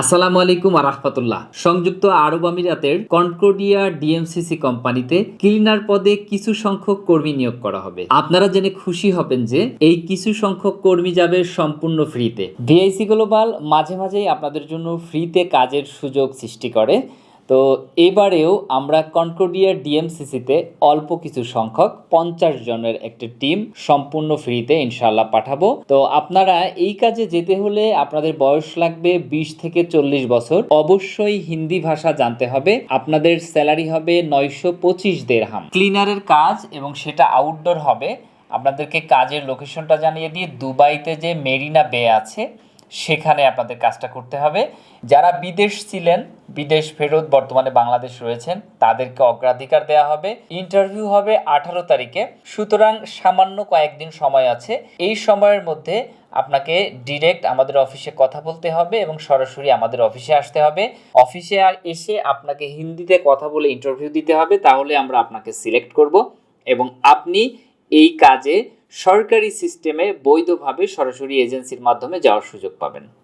আসসালামু আলাইকুম আরহামতুল্লাহ সংযুক্ত আরব আমিরাতের কনকোডিয়া ডিএমসিসি কোম্পানিতে ক্লিনার পদে কিছু সংখ্যক কর্মী নিয়োগ করা হবে। আপনারা জেনে খুশি হবেন যে এই কিছু সংখ্যক কর্মী যাবে সম্পূর্ণ ফ্রিতে। ডিআইসি গ্লোবাল মাঝে মাঝেই আপনাদের জন্য ফ্রিতে কাজের সুযোগ সৃষ্টি করে। তো এবারেও আমরা কনকোডিয়া ডিএমসিসিতে অল্প কিছু সংখ্যক পঞ্চাশ জনের একটি টিম সম্পূর্ণ ফ্রিতে ইনশাল্লাহ পাঠাবো। তো আপনারা এই কাজে যেতে হলে আপনাদের বয়স লাগবে বিশ থেকে চল্লিশ বছর। অবশ্যই হিন্দি ভাষা জানতে হবে। আপনাদের স্যালারি হবে নয়শো পঁচিশ দেড়হাম ক্লিনারের কাজ এবং সেটা আউটডোর হবে। আপনাদেরকে কাজের লোকেশনটা জানিয়ে দিয়ে দুবাইতে যে মেরিনা বে আছে, সেখানে আপনাদের কাজটা করতে হবে। যারা বিদেশ ছিলেন বিদেশ ফেরত বর্তমানে বাংলাদেশ রয়েছেন, তাদেরকে অগ্রাধিকার দেওয়া হবে। ইন্টারভিউ হবে আঠারো তারিখে। সুতরাং সামান্য কয়েকদিন সময় আছে। এই সময়ের মধ্যে আপনাকে ডিরেক্ট আমাদের অফিসে কথা বলতে হবে এবং সরাসরি আমাদের অফিসে আসতে হবে। অফিসে আর এসে আপনাকে হিন্দিতে কথা বলে ইন্টারভিউ দিতে হবে, তাহলে আমরা আপনাকে সিলেক্ট করব এবং আপনি এই কাজে সরকারি সিস্টেমে বৈধভাবে সরাসরি এজেন্সির মাধ্যমে যাওয়ার সুযোগ পাবেন।